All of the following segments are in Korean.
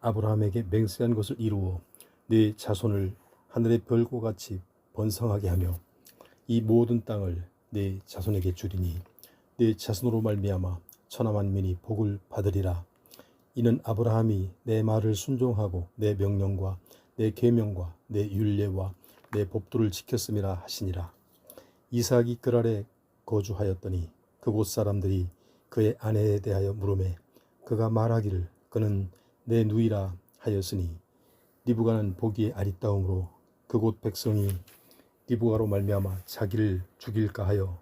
아브라함에게 맹세한 것을 이루어 네 자손을 하늘의 별과 같이 번성하게 하며 이 모든 땅을 네 자손에게 주리니 네 자손으로 말미암아 천하 만민이 복을 받으리라. 이는 아브라함이 내 말을 순종하고 내 명령과 내 계명과 내 율례와 내 법도를 지켰음이라 하시니라. 이삭이 그랄에 거주하였더니 그곳 사람들이 그의 아내에 대하여 물음에 그가 말하기를 그는 내 누이라 하였으니 리브가는 보기에 아리따움으로 그곳 백성이 리브가로 말미암아 자기를 죽일까 하여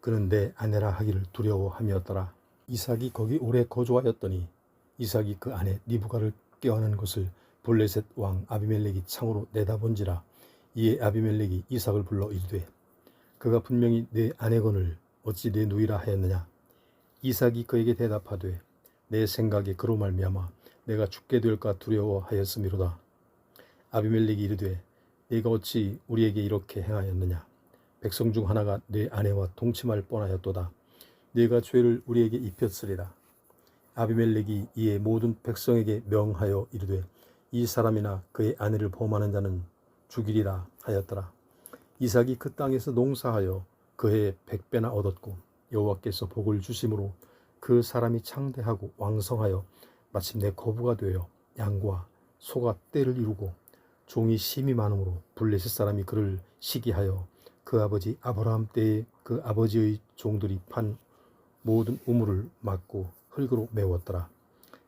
그는 내 아내라 하기를 두려워함이었더라 이삭이 거기 오래 거주하였더니 이삭이 그 아내 리브가를 껴안은 것을 블레셋 왕 아비멜렉이 창으로 내다본지라 이에 아비멜렉이 이삭을 불러 이르되 그가 분명히 내 아내건을 어찌 내 누이라 하였느냐? 이삭이 그에게 대답하되 내 생각에 그로 말미암아 내가 죽게 될까 두려워하였음이로다. 아비멜렉이 이르되 네가 어찌 우리에게 이렇게 행하였느냐? 백성 중 하나가 내 아내와 동침할 뻔하였도다. 네가 죄를 우리에게 입혔으리라. 아비멜렉이 이에 모든 백성에게 명하여 이르되 이 사람이나 그의 아내를 범하는 자는 죽이리라 하였더라. 이삭이 그 땅에서 농사하여 그해 백배나 얻었고 여호와께서 복을 주심으로 그 사람이 창대하고 왕성하여 마침내 거부가 되어 양과 소가 떼를 이루고 종이 심이 많으므로 블레셋 사람이 그를 시기하여 그 아버지 아브라함 때에 그 아버지의 종들이 판 모든 우물을 막고 흙으로 메웠더라.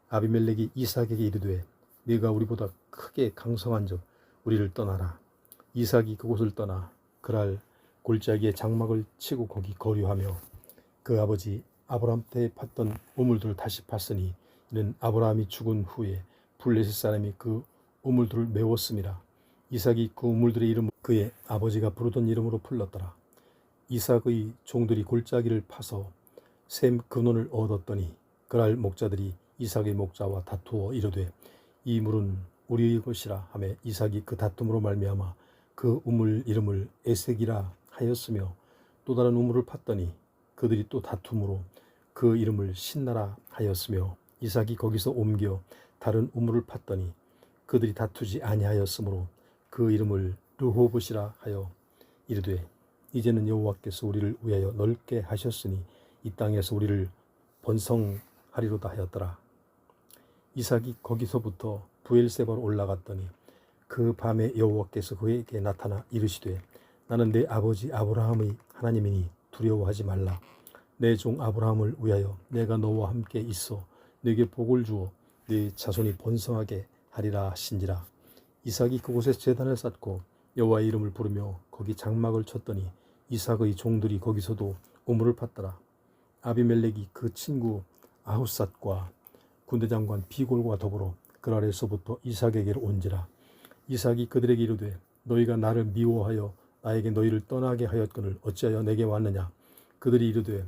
아비멜렉이 이삭에게 이르되 네가 우리보다 크게 강성한즉 우리를 떠나라. 이삭이 그곳을 떠나 그랄 골짜기에 장막을 치고 거기 거류하며 그 아버지 아브라함 때에 팠던 우물들을 다시 팠으니 이는 아브라함이 죽은 후에 블레셋 사람이 그 우물들을 메웠음이라 이삭이 그 우물들의 이름을 그의 아버지가 부르던 이름으로 불렀더라. 이삭의 종들이 골짜기를 파서 샘 근원을 얻었더니 그날 목자들이 이삭의 목자와 다투어 이르되 이 물은 우리의 것이라 하매 이삭이 그 다툼으로 말미암아 그 우물 이름을 에색이라 하였으며 또 다른 우물을 팠더니 그들이 또 다툼으로 그 이름을 신나라 하였으며 이삭이 거기서 옮겨 다른 우물을 팠더니 그들이 다투지 아니하였으므로 그 이름을 르호봇이라 하여 이르되 이제는 여호와께서 우리를 위하여 넓게 하셨으니 이 땅에서 우리를 번성하리로다 하였더라. 이삭이 거기서부터 부엘세바로 올라갔더니 그 밤에 여호와께서 그에게 나타나 이르시되 나는 내 아버지 아브라함의 하나님이니 두려워하지 말라. 내 종 아브라함을 위하여 내가 너와 함께 있어 내게 복을 주어 네 자손이 번성하게 하리라 하신지라. 이삭이 그곳에 제단을 쌓고 여호와의 이름을 부르며 거기 장막을 쳤더니 이삭의 종들이 거기서도 우물을 팠더라. 아비멜렉이 그 친구 아후삿과 군대장관 비골과 더불어 그날에서부터 이삭에게로 온지라. 이삭이 그들에게 이르되 너희가 나를 미워하여 나에게 너희를 떠나게 하였거늘 어찌하여 내게 왔느냐? 그들이 이르되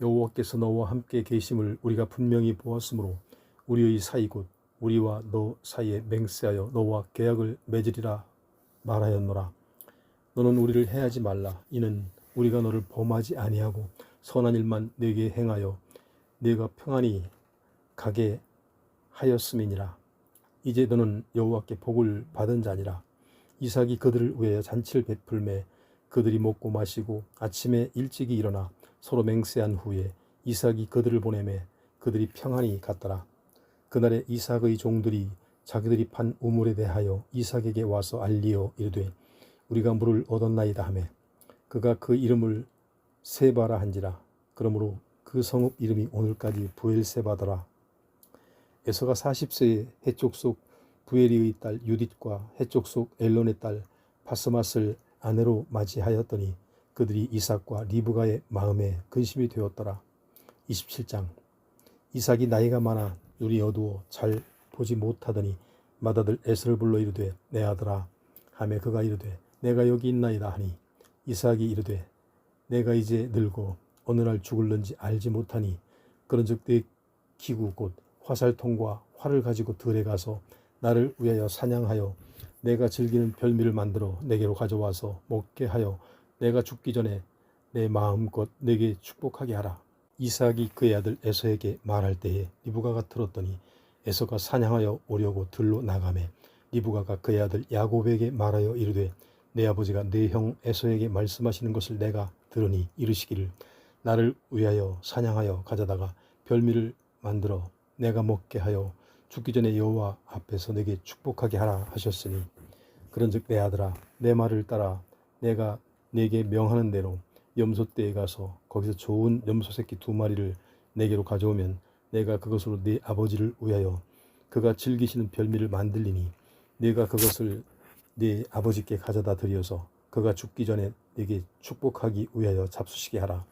여호와께서 너와 함께 계심을 우리가 분명히 보았으므로 우리의 사이 곧 우리와 너 사이에 맹세하여 너와 계약을 맺으리라 말하였노라. 너는 우리를 해하지 말라. 이는 우리가 너를 범하지 아니하고 선한 일만 내게 행하여 네가 평안히 가게 하였음이니라. 이제 너는 여호와께 복을 받은 자니라. 이삭이 그들을 위하여 잔치를 베풀매 그들이 먹고 마시고 아침에 일찍이 일어나 서로 맹세한 후에 이삭이 그들을 보내매 그들이 평안히 갔더라. 그날에 이삭의 종들이 자기들이 판 우물에 대하여 이삭에게 와서 알리어 이르되 우리가 물을 얻었나이다 하매 그가 그 이름을 세바라 한지라. 그러므로 그 성읍 이름이 오늘까지 부엘세바더라. 에서가 40세에 해쪽 속 부에리의 딸 유딧과 해쪽 속 엘론의 딸 바스맛을 아내로 맞이하였더니 그들이 이삭과 리브가의 마음에 근심이 되었더라. 27장 이삭이 나이가 많아 눈이 어두워 잘 보지 못하더니 맏아들 에서를 불러 이르되 내 아들아 하매 그가 이르되 내가 여기 있나이다 하니 이삭이 이르되 내가 이제 늙고 어느 날 죽을는지 알지 못하니 그런즉 내 기구 곧 화살통과 활을 가지고 들에 가서 나를 위하여 사냥하여 내가 즐기는 별미를 만들어 내게로 가져와서 먹게 하여 내가 죽기 전에 내 마음껏 내게 축복하게 하라. 이삭이 그의 아들 에서에게 말할 때에 리브가가 들었더니 에서가 사냥하여 오려고 들로 나가매 리브가가 그의 아들 야곱에게 말하여 이르되 내 아버지가 내 형 에서에게 말씀하시는 것을 내가 들으니 이르시기를 나를 위하여 사냥하여 가져다가 별미를 만들어 내가 먹게 하여 죽기 전에 여호와 앞에서 내게 축복하게 하라 하셨으니 그런즉 내 아들아 내 말을 따라 내가 내게 명하는 대로 염소떼에 가서 거기서 좋은 염소 새끼 두 마리를 내게로 가져오면 내가 그것으로 네 아버지를 위하여 그가 즐기시는 별미를 만들리니 네가 그것을 네 아버지께 가져다 드려서 그가 죽기 전에 네게 축복하기 위하여 잡수시게 하라.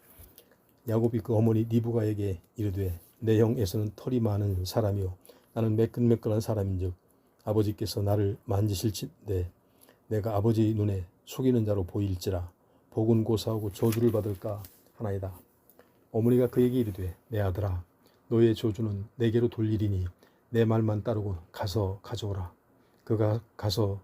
야곱이 그 어머니 리브가에게 이르되 내 형에서는 털이 많은 사람이요 나는 매끈매끈한 사람인즉 아버지께서 나를 만지실진데 내가 아버지 눈에 속이는 자로 보일지라 복은 고사하고 저주를 받을까 하나이다. 어머니가 그에게 이르되 내 아들아 너의 저주는 내게로 돌리리니 내 말만 따르고 가서 가져오라. 그가 가서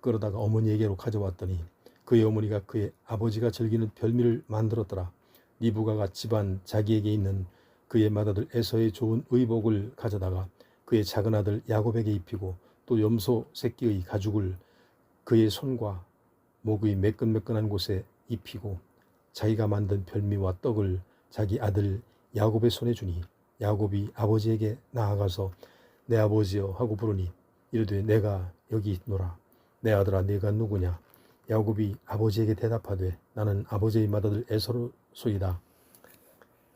끌어다가 어머니에게로 가져왔더니 그의 어머니가 그의 아버지가 즐기는 별미를 만들었더라. 리브가가 집안 자기에게 있는 그의 맏아들 에서의 좋은 의복을 가져다가 그의 작은 아들 야곱에게 입히고 또 염소 새끼의 가죽을 그의 손과 목의 매끈매끈한 곳에 입히고 자기가 만든 별미와 떡을 자기 아들 야곱의 손에 주니 야곱이 아버지에게 나아가서 내 아버지여 하고 부르니 이르되 내가 여기 있노라. 내 아들아 네가 누구냐? 야곱이 아버지에게 대답하되 나는 아버지의 맏아들 에서로 소이다.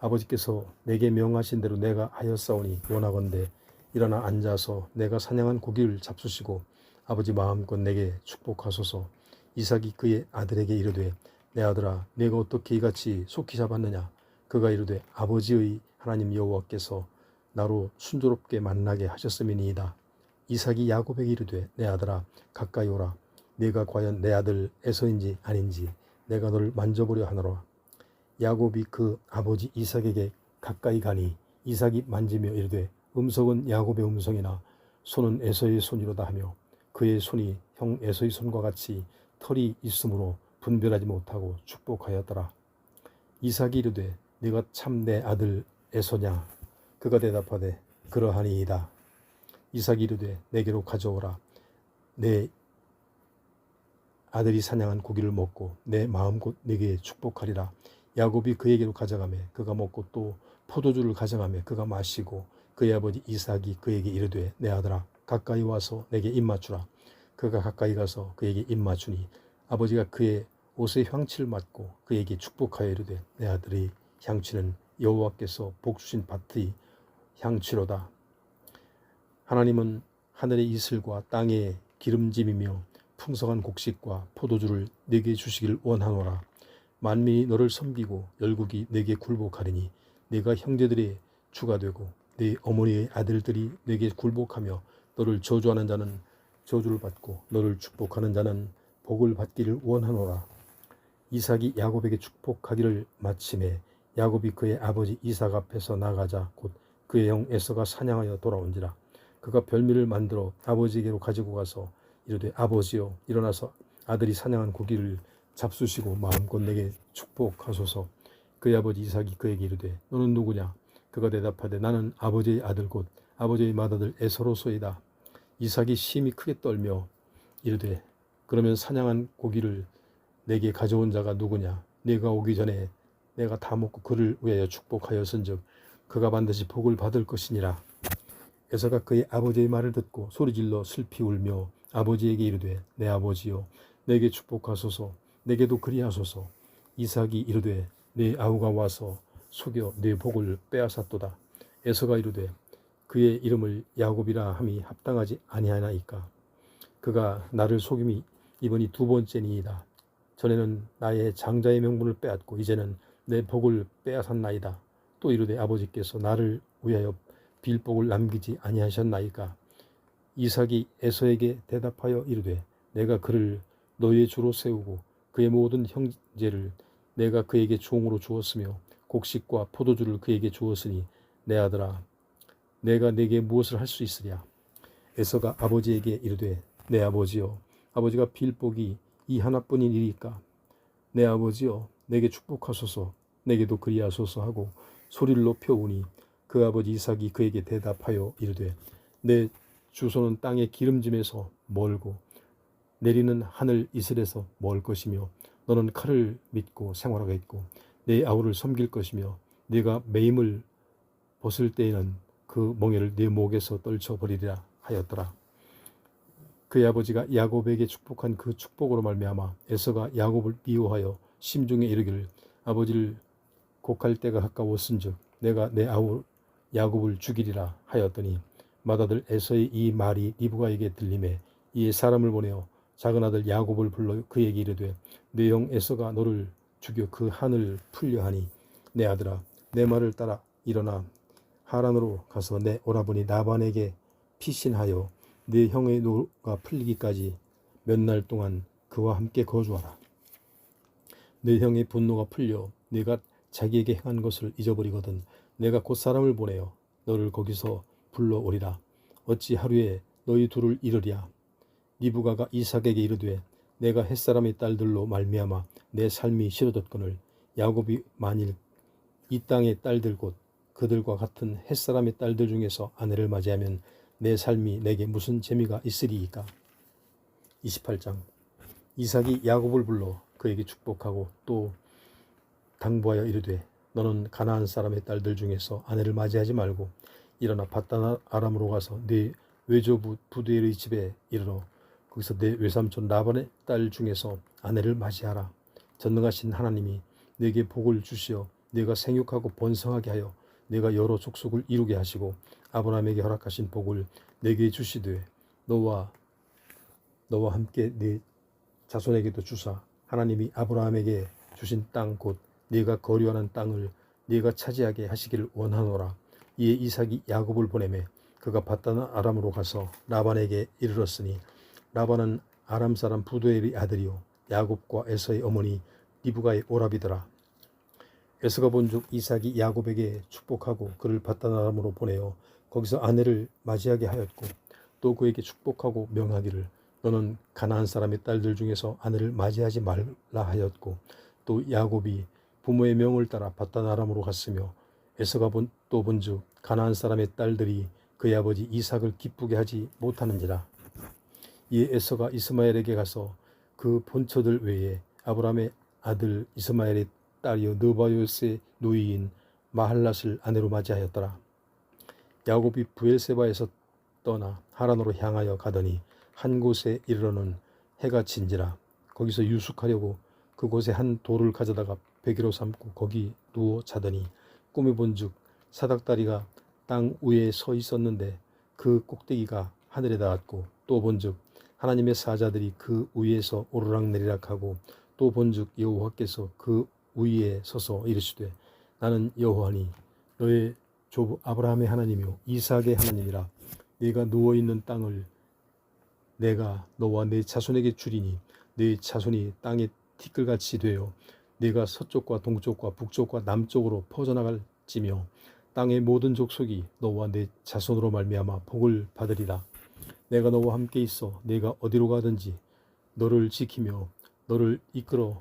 아버지께서 내게 명하신 대로 내가 하였사오니 원하건대 일어나 앉아서 내가 사냥한 고기를 잡수시고 아버지 마음껏 내게 축복하소서 이삭이 그의 아들에게 이르되 내 아들아 내가 어떻게 이같이 속히 잡았느냐? 그가 이르되 아버지의 하나님 여호와께서 나로 순조롭게 만나게 하셨음이니이다. 이삭이 야곱에게 이르되 내 아들아 가까이 오라. 네가 과연 내 아들 에서인지 아닌지 내가 너를 만져보려 하노라. 야곱이 그 아버지 이삭에게 가까이 가니 이삭이 만지며 이르되 음성은 야곱의 음성이나 손은 에서의 손이로다 하며 그의 손이 형 에서의 손과 같이 털이 있으므로 분별하지 못하고 축복하였더라. 이삭이 이르되 네가 참 내 아들 에서냐 그가 대답하되 그러하니이다. 이삭이 이르되 내게로 가져오라 내 아들이 사냥한 고기를 먹고 내 마음껏 내게 축복하리라. 야곱이 그에게로 가져가매 그가 먹고 또 포도주를 가져가매 그가 마시고 그의 아버지 이삭이 그에게 이르되 내 아들아 가까이 와서 내게 입 맞추라. 그가 가까이 가서 그에게 입 맞추니 아버지가 그의 옷에 향치를 맡고 그에게 축복하여 이르되 내 아들의 향치는 여호와께서 복 주신 밭의 향치로다. 하나님은 하늘의 이슬과 땅의 기름짐이며 풍성한 곡식과 포도주를 내게 주시길 원하노라. 만민이 너를 섬기고 열국이 내게 굴복하리니 네가 형제들의 주가 되고 네 어머니의 아들들이 내게 굴복하며 너를 저주하는 자는 저주를 받고 너를 축복하는 자는 복을 받기를 원하노라. 이삭이 야곱에게 축복하기를 마침에 야곱이 그의 아버지 이삭 앞에서 나가자 곧 그의 형 에서가 사냥하여 돌아온지라. 그가 별미를 만들어 아버지에게로 가지고 가서 이르되 아버지여 일어나서 아들이 사냥한 고기를 잡수시고 마음껏 내게 축복하소서. 그의 아버지 이삭이 그에게 이르되 너는 누구냐? 그가 대답하되 나는 아버지의 아들 곧 아버지의 맏아들 에서로소이다 이삭이 심히 크게 떨며 이르되 그러면 사냥한 고기를 내게 가져온 자가 누구냐? 네가 오기 전에 내가 다 먹고 그를 위하여 축복하였은즉 그가 반드시 복을 받을 것이니라. 에서가 그의 아버지의 말을 듣고 소리질러 슬피 울며 아버지에게 이르되 내 아버지여 내게 축복하소서 내게도 그리하소서. 이삭이 이르되 내 아우가 와서 속여 내 복을 빼앗았도다. 에서가 이르되 그의 이름을 야곱이라 함이 합당하지 아니하나이까? 그가 나를 속임이 이번이 두 번째니이다. 전에는 나의 장자의 명분을 빼앗고 이제는 내 복을 빼앗았나이다. 또 이르되 아버지께서 나를 위하여 빌복을 남기지 아니하셨나이까? 이삭이 에서에게 대답하여 이르되 내가 그를 너의 주로 세우고 그의 모든 형제를 내가 그에게 종으로 주었으며 곡식과 포도주를 그에게 주었으니 내 아들아 내가 내게 무엇을 할 수 있으랴? 에서가 아버지에게 이르되 내 아버지여 아버지가 빌 복이 이 하나뿐인 일이까. 내 아버지여 내게 축복하소서. 내게도 그리하소서 하고 소리를 높여 오니 그 아버지 이삭이 그에게 대답하여 이르되 내 주소는 땅의 기름짐에서 멀고 내리는 하늘 이슬에서 멀 것이며 너는 칼을 믿고 생활하겠고 내 아우를 섬길 것이며 네가 매임을 벗을 때에는 그 멍에를 네 목에서 떨쳐버리리라 하였더라. 그의 아버지가 야곱에게 축복한 그 축복으로 말미암아 에서가 야곱을 미워하여 심중에 이르기를 아버지를 곡할 때가 가까웠은즉 내가 내 아우 야곱을 죽이리라 하였더니 맏아들 에서의 이 말이 리브가에게 들림에 이에 사람을 보내어 작은 아들 야곱을 불러 그에게 이르되 내 형 에서가 너를 죽여 그 한을 풀려 하니 내 아들아 내 말을 따라 일어나 하란으로 가서 내 오라버니 나반에게 피신하여 내 형의 노가 풀리기까지 몇 날 동안 그와 함께 거주하라. 내 형의 분노가 풀려 네가 자기에게 행한 것을 잊어버리거든 내가 곧 사람을 보내어 너를 거기서 불러오리라. 어찌 하루에 너희 둘을 잃으랴. 리브가가 이삭에게 이르되 내가 햇사람의 딸들로 말미암아 내 삶이 싫어졌거늘 야곱이 만일 이 땅의 딸들 곧 그들과 같은 햇사람의 딸들 중에서 아내를 맞이하면 내 삶이 내게 무슨 재미가 있으리이까. 28장 이삭이 야곱을 불러 그에게 축복하고 또 당부하여 이르되 너는 가나안 사람의 딸들 중에서 아내를 맞이하지 말고 일어나 바단 아람으로 가서 네 외조부 부두엘의 집에 이르러 거기서 내 외삼촌 라반의 딸 중에서 아내를 맞이하라. 전능하신 하나님이 내게 복을 주시어 내가 생육하고 번성하게 하여 내가 여러 족속을 이루게 하시고 아브라함에게 허락하신 복을 내게 주시되 너와 너와 함께 네 자손에게도 주사 하나님이 아브라함에게 주신 땅 곧 네가 거류하는 땅을 네가 차지하게 하시기를 원하노라. 이에 이삭이 야곱을 보내매 그가 바단 아람으로 가서 라반에게 이르렀으니 라반은 아람 사람 부두엘의 아들이요 야곱과 에서의 어머니 리브가의 오랍이더라. 에서가 본즉 이삭이 야곱에게 축복하고 그를 바단 아람으로 보내어 거기서 아내를 맞이하게 하였고 또 그에게 축복하고 명하기를 너는 가나안 사람의 딸들 중에서 아내를 맞이하지 말라 하였고 또 야곱이 부모의 명을 따라 바단 아람으로 갔으며 에서가 본, 또 본즉 가나안 사람의 딸들이 그의 아버지 이삭을 기쁘게 하지 못하는지라. 이에 에서가 이스마엘에게 가서 그 본처들 외에 아브라함의 아들 이스마엘의 딸이요 느바요스의 누이인 마할랏을 아내로 맞이하였더라. 야곱이 부엘세바에서 떠나 하란으로 향하여 가더니 한 곳에 이르러는 해가 진지라 거기서 유숙하려고 그곳에 한 돌을 가져다가 베개로 삼고 거기 누워 자더니 꿈에 본즉 사닥다리가 땅 위에 서 있었는데 그 꼭대기가 하늘에 닿았고 또 본즉 하나님의 사자들이 그 위에서 오르락내리락하고 또 본즉 여호와께서 그 위에 서서 이르시되 나는 여호와니 너의 조부 아브라함의 하나님이요 이삭의 하나님이라 네가 누워 있는 땅을 내가 너와 내 자손에게 주리니 네 자손이 땅의 티끌같이 되어 네가 서쪽과 동쪽과 북쪽과 남쪽으로 퍼져나갈지며 땅의 모든 족속이 너와 내 자손으로 말미암아 복을 받으리라. 내가 너와 함께 있어 내가 어디로 가든지 너를 지키며 너를 이끌어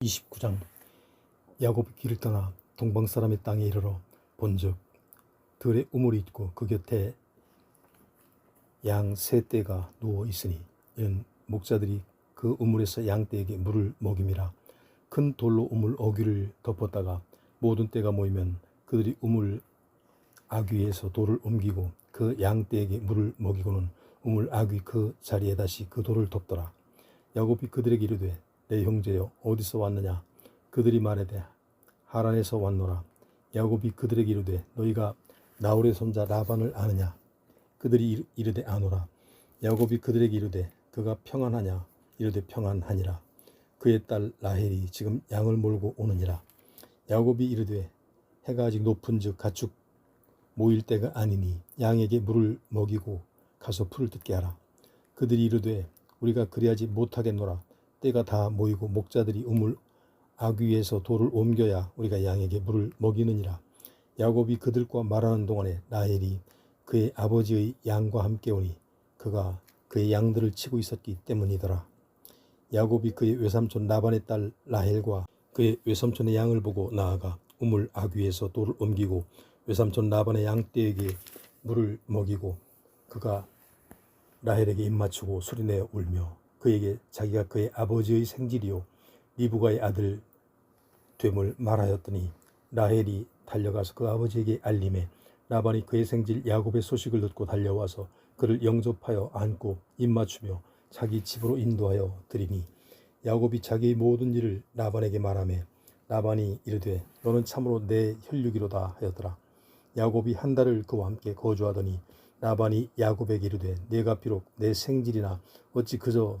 29장 야곱이 길을 떠나 동방 사람의 땅에 이르러 본즉 들에 우물이 있고 그 곁에 양 세 떼가 누워 있으니 이는 목자들이 그 우물에서 양 떼에게 물을 먹임이라. 큰 돌로 우물 어귀를 덮었다가 모든 떼가 모이면 그들이 우물 아귀에서 돌을 옮기고 그 양 떼에게 물을 먹이고는 우물 아귀 그 자리에 다시 그 돌을 덮더라. 야곱이 그들에게 이르되 내 형제여 어디서 왔느냐? 그들이 말하되 하란에서 왔노라. 야곱이 그들에게 이르되 너희가 나홀의 손자 라반을 아느냐? 그들이 이르- 이르되 아노라. 야곱이 그들에게 이르되 그가 평안하냐? 이르되 평안하니라. 그의 딸 라헬이 지금 양을 몰고 오느니라. 야곱이 이르되 해가 아직 높은즉 가축 모일 때가 아니니 양에게 물을 먹이고 가서 풀을 뜯게 하라. 그들이 이르되 우리가 그리하지 못하겠노라 때가 다 모이고 목자들이 우물 아귀에서 돌을 옮겨야 우리가 양에게 물을 먹이느니라 야곱이 그들과 말하는 동안에 라헬이 그의 아버지의 양과 함께 오니 그가 그의 양들을 치고 있었기 때문이더라. 야곱이 그의 외삼촌 라반의 딸 라헬과 그의 외삼촌의 양을 보고 나아가 우물 아귀에서 돌을 옮기고 외삼촌 라반의 양떼에게 물을 먹이고 그가 라헬에게 입맞추고 소리내어 울며 그에게 자기가 그의 아버지의 생질이요 리브가의 아들 됨을 말하였더니 라헬이 달려가서 그 아버지에게 알림해 라반이 그의 생질 야곱의 소식을 듣고 달려와서 그를 영접하여 안고 입맞추며 자기 집으로 인도하여 드리니 야곱이 자기의 모든 일을 라반에게 말하며 라반이 이르되 너는 참으로 내 혈육이로다 하였더라. 야곱이 한 달을 그와 함께 거주하더니 라반이 야곱에게 이르되 내가 비록 내 생질이나 어찌 그저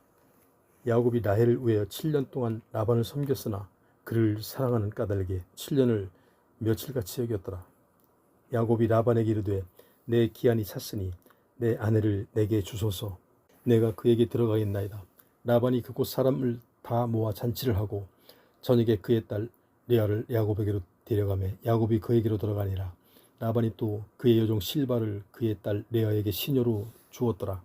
야곱이 라헬을 위하여 7년 동안 라반을 섬겼으나 그를 사랑하는 까닭에 7년을 며칠같이 여겼더라. 야곱이 라반에게 이르되 내 기한이 찼으니 내 아내를 내게 주소서. 내가 그에게 들어가겠나이다. 라반이 그곳 사람을 다 모아 잔치를 하고 저녁에 그의 딸 레아를 야곱에게로 데려가매 야곱이 그에게로 들어가니라. 라반이 또 그의 여종 실바를 그의 딸 레아에게 시녀로 주었더라.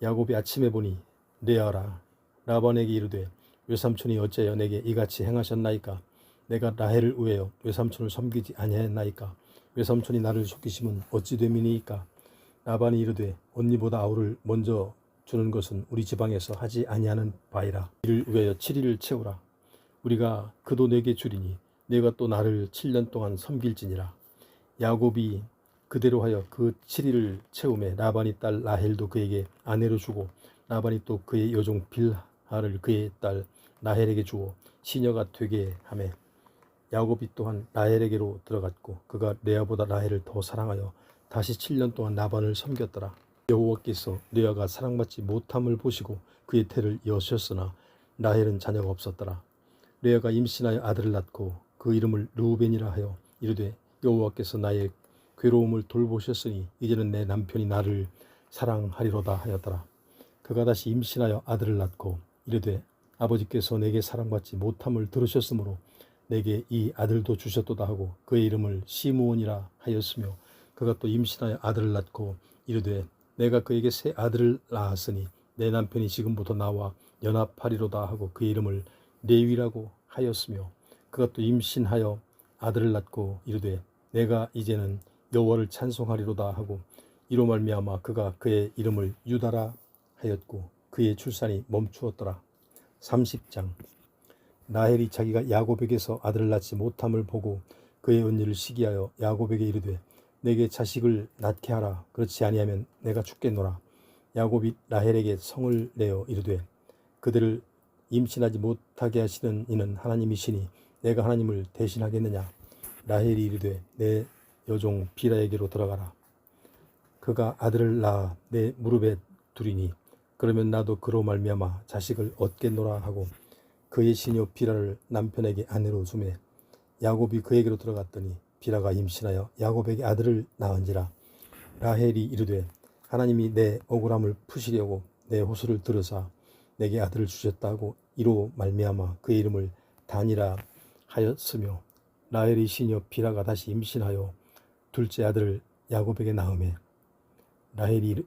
야곱이 아침에 보니 레아라. 라반에게 이르되 외삼촌이 어째여 내게 이같이 행하셨나이까? 내가 라헬을 우회여 외삼촌을 섬기지 아니하였나이까? 외삼촌이 나를 속이심은 어찌 됨이니이까? 라반이 이르되 언니보다 아우를 먼저 주는 것은 우리 지방에서 하지 아니하는 바이라. 이를 위하여 7일을 채우라. 우리가 그도 내게 주리니 내가 또 나를 7년 동안 섬길지니라. 야곱이 그대로 하여 그 7일을 채우매 라반이 딸 라헬도 그에게 아내로 주고 라반이 또 그의 여종 빌하를 그의 딸 라헬에게 주어 시녀가 되게 하매 야곱이 또한 라헬에게로 들어갔고 그가 레아보다 라헬을 더 사랑하여 다시 7년 동안 라반을 섬겼더라. 여호와께서 레아가 사랑받지 못함을 보시고 그의 태를 여셨으나 라헬은 자녀가 없었더라. 레아가 임신하여 아들을 낳고 그 이름을 르우벤이라 하여 이르되 여호와께서 나의 괴로움을 돌보셨으니 이제는 내 남편이 나를 사랑하리로다 하였더라. 그가 다시 임신하여 아들을 낳고 이르되 아버지께서 내게 사랑받지 못함을 들으셨으므로 내게 이 아들도 주셨도다 하고 그의 이름을 시므온이라 하였으며 그가 또 임신하여 아들을 낳고 이르되 내가 그에게 새 아들을 낳았으니 내 남편이 지금부터 나와 연합하리로다 하고 그 이름을 레위라고 하였으며 그가 또 임신하여 아들을 낳고 이르되 내가 이제는 여호와를 찬송하리로다 하고 이로 말미암아 그가 그의 이름을 유다라 하였고 그의 출산이 멈추었더라. 30장. 라헬이 자기가 야곱에게서 아들을 낳지 못함을 보고 그의 언니를 시기하여 야곱에게 이르되 내게 자식을 낳게 하라. 그렇지 아니하면 내가 죽겠노라. 야곱이 라헬에게 성을 내어 이르되 그들을 임신하지 못하게 하시는 이는 하나님이시니 내가 하나님을 대신하겠느냐? 라헬이 이르되 내 여종 비라에게로 들어가라. 그가 아들을 낳아 내 무릎에 두리니 그러면 나도 그로 말미암아 자식을 얻겠노라 하고 그의 시녀 비라를 남편에게 아내로 주매 야곱이 그에게로 들어갔더니 비라가 임신하여 야곱에게 아들을 낳은지라. 라헬이 이르되 하나님이 내 억울함을 푸시려고 내 호소를 들으사 내게 아들을 주셨다고 이로 말미암아 그의 이름을 단이라 하였으며 라헬이 시녀 비라가 다시 임신하여 둘째 아들을 야곱에게 낳음에 라헬이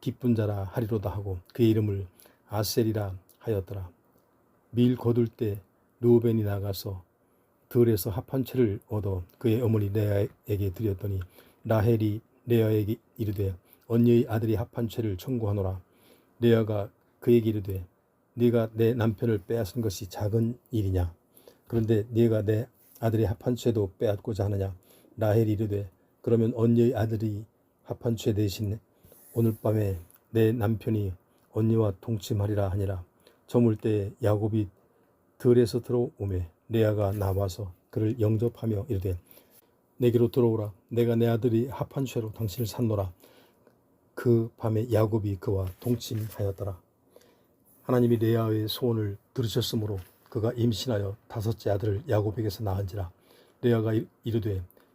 기쁜 자라 하리로다 하고 그의 이름을 아셀이라 하였더라. 밀 거둘 때 루벤이 나가서 들에서 합한 채를 얻어 그의 어머니 레아에게 드렸더니 라헬이 레아에게 이르되 언니의 아들이 합한 채를 청구하노라. 레아가 그에게 이르되 네가 내 남편을 빼앗은 것이 작은 일이냐? 그런데 네가 내 아들의 합한 채도 빼앗고자 하느냐? 라헬이 이르되 그러면 언니의 아들이 합한 채 대신 오늘 밤에 내 남편이 언니와 동침하리라 하니라. 저물 때 야곱이 들에서 들어오매 레아가 나와서 그를 영접하며 이르되 내게로 들어오라. 내가 내 아들이 합한 죄로 당신을 산노라. 그 밤에 야곱이 그와 동침하였더라. 하나님이 레아의 소원을 들으셨으므로 그가 임신하여 다섯째 아들을 야곱에게서 낳은지라. 레아가 이- 이르되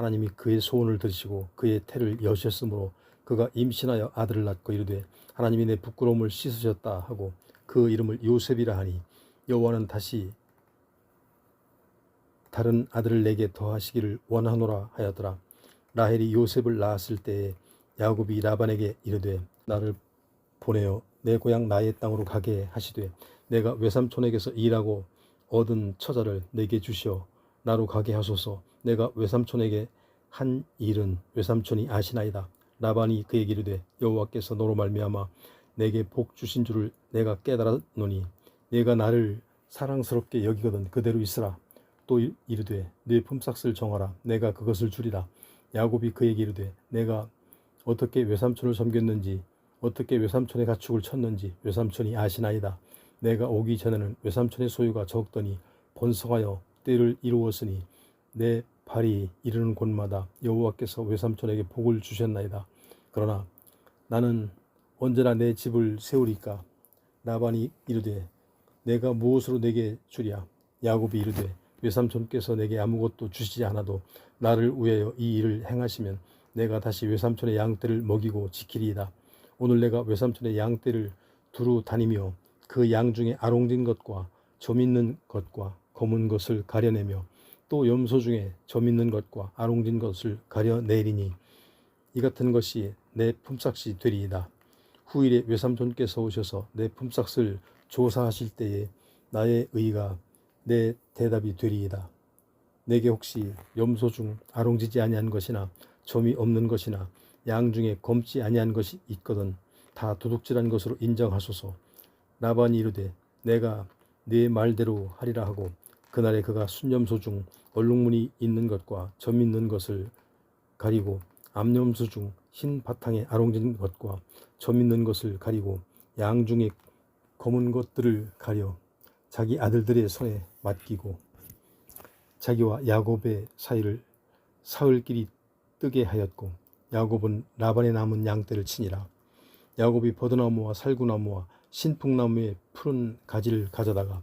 하나님이 그의 소원을 들으시고 그의 태를 여셨으므로 그가 임신하여 아들을 낳고 이르되 하나님이 내 부끄러움을 씻으셨다 하고 그 이름을 요셉이라 하니 여호와는 다시 다른 아들을 내게 더하시기를 원하노라 하였더라. 라헬이 요셉을 낳았을 때에 야곱이 라반에게 이르되 나를 보내어 내 고향 나의 땅으로 가게 하시되 내가 외삼촌에게서 일하고 얻은 처자를 내게 주시어 나로 가게 하소서 내가 외삼촌에게 한 일은 외삼촌이 아시나이다. 라반이 그에게 이르되 여호와께서 너로 말미암아 내게 복 주신 줄을 내가 깨달았노니 내가 나를 사랑스럽게 여기거든 그대로 있으라. 또 이- 이르되 내 품삯을 정하라. 내가 그것을 주리라. 야곱이 그에게 이르되 내가 어떻게 외삼촌을 섬겼는지 어떻게 외삼촌의 가축을 쳤는지 외삼촌이 아시나이다. 내가 오기 전에는 외삼촌의 소유가 적더니 번성하여 때를 이루었으니 내 발이 이르는 곳마다 여호와께서 외삼촌에게 복을 주셨나이다. 그러나 나는 언제나 내 집을 세우리까? 라반이 이르되 내가 무엇으로 내게 주랴? 야곱이 이르되 외삼촌께서 내게 아무것도 주시지 않아도 나를 위하여 이 일을 행하시면 내가 다시 외삼촌의 양떼를 먹이고 지키리이다. 오늘 내가 외삼촌의 양떼를 두루 다니며 그 양 중에 아롱진 것과 점 있는 것과 검은 것을 가려내며 또 염소 중에 점 있는 것과 아롱진 것을 가려내리니 이 같은 것이 내 품삯이 되리이다. 후일에 외삼촌께서 오셔서 내 품삯을 조사하실 때에 나의 의가 내 대답이 되리이다. 내게 혹시 염소 중 아롱지지 아니한 것이나 점이 없는 것이나 양 중에 검지 아니한 것이 있거든 다 도둑질한 것으로 인정하소서. 라반이 이르되 내가 네 말대로 하리라 하고 그날에 그가 순염소 중 얼룩무늬 있는 것과 점 있는 것을 가리고 암염소 중 흰 바탕에 아롱진 것과 점 있는 것을 가리고 양 중에 검은 것들을 가려 자기 아들들의 손에 맡기고 자기와 야곱의 사이를 사흘길이 뜨게 하였고 야곱은 라반의 남은 양떼를 치니라. 야곱이 버드나무와 살구나무와 신풍나무의 푸른 가지를 가져다가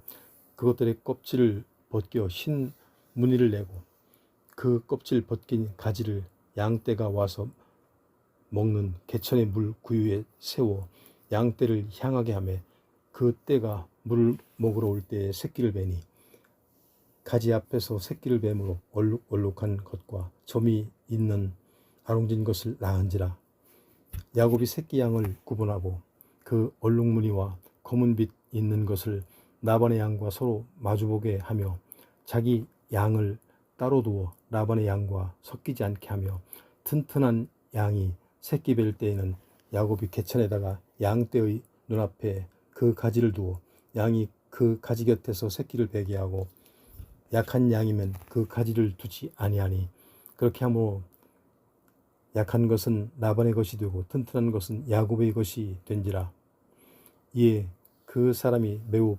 그것들의 껍질을 벗겨 흰 무늬를 내고 그 껍질 벗긴 가지를 양떼가 와서 먹는 개천의 물 구유에 세워 양떼를 향하게 하며 그 떼가 물을 먹으러 올 때에 새끼를 베니 가지 앞에서 새끼를 뱀으로 얼룩얼룩한 것과 점이 있는 아롱진 것을 낳은지라. 야곱이 새끼 양을 구분하고 그 얼룩무늬와 검은 빛 있는 것을 라반의 양과 서로 마주보게 하며 자기 양을 따로 두어 라반의 양과 섞이지 않게 하며 튼튼한 양이 새끼 뵐 때에는 야곱이 개천에다가 양떼의 눈앞에 그 가지를 두어 양이 그 가지 곁에서 새끼를 베게 하고 약한 양이면 그 가지를 두지 아니하니 그렇게 하므로 약한 것은 라반의 것이 되고 튼튼한 것은 야곱의 것이 된지라. 이에 그 사람이 매우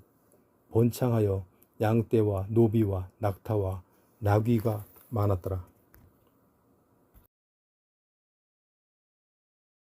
번창하여 양떼와 노비와 낙타와 나귀가 많았더라